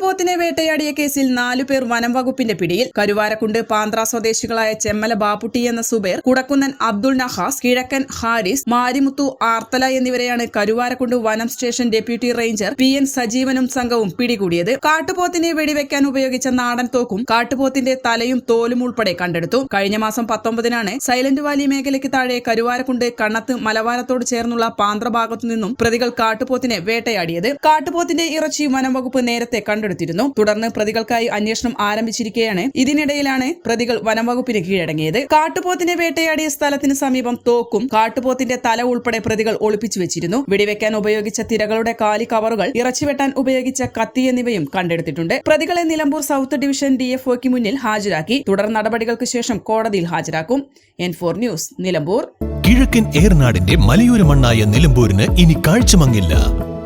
കാട്ടുപോത്തിനെ വേട്ടയാടിയ കേസിൽ നാലുപേർ വനം വകുപ്പിന്റെ പിടിയിൽ. കരുവാരക്കുണ്ട് പാന്ത്ര സ്വദേശികളായ ചെമ്മല ബാപ്പുട്ടി എന്ന സുബേർ കുടക്കുന്നൻ അബ്ദുൾ നഹാസ് കിഴക്കൻ ഹാരിസ് മാരിമുത്തു ആർത്തല എന്നിവരെയാണ് കരുവാരക്കുണ്ട് വനം station deputy ranger P N സജീവനും സംഘവും പിടികൂടിയത്. കാട്ടുപോത്തിനെ വെടിവെക്കാൻ ഉപയോഗിച്ച നാടൻ തോക്കും കാട്ടുപോത്തിന്റെ തലയും തോലും ഉൾപ്പെടെ കണ്ടെടുത്തു. കഴിഞ്ഞ മാസം പത്തൊമ്പതിനാണ് സൈലന്റ് വാലി മേഖലയ്ക്ക് താഴെ കരുവാരക്കുണ്ട് കണ്ണത്ത് മലവാരത്തോട് ചേർന്നുള്ള പാന്ത്ര ഭാഗത്തു നിന്നും പ്രതികൾ കാട്ടുപോത്തിനെ വേട്ടയാടിയത്. കാട്ടുപോത്തിന്റെ ഇറച്ചി വനം വകുപ്പ് നേരത്തെ കണ്ടെടുത്തിരുന്നു തുടർന്ന് പ്രതികൾക്കായി അന്വേഷണം ആരംഭിച്ചിരിക്കുകയാണ് ഇതിനിടയിലാണ് പ്രതികൾ വനംവകുപ്പിന് കീഴടങ്ങിയത്. കാട്ടുപോത്തിനെ വേട്ടയാടിയ സ്ഥലത്തിന് സമീപം തോക്കും കാട്ടുപോത്തിന്റെ തല ഉൾപ്പെടെ പ്രതികൾ ഒളിപ്പിച്ചു വെച്ചിരുന്നു. വെടിവെക്കാൻ ഉപയോഗിച്ച തിരകളുടെ കാലി കവറുകൾ ഇറച്ചിവെട്ടാൻ ഉപയോഗിച്ച കത്തി എന്നിവയും കണ്ടെടുത്തിട്ടുണ്ട്. പ്രതികളെ നിലമ്പൂർ സൗത്ത് ഡിവിഷൻ ഡിഎഫ്ഒക്ക് മുന്നിൽ ഹാജരാക്കി. തുടർ നടപടികൾക്ക് ശേഷം കോടതിയിൽ ഹാജരാക്കും. N four news Nilambur. കിഴക്കൻ ഏർനാടിന്റെ മലയോര മണ്ണായ നിലമ്പൂരിന് ഇനി കാഴ്ചമങ്ങില്ല.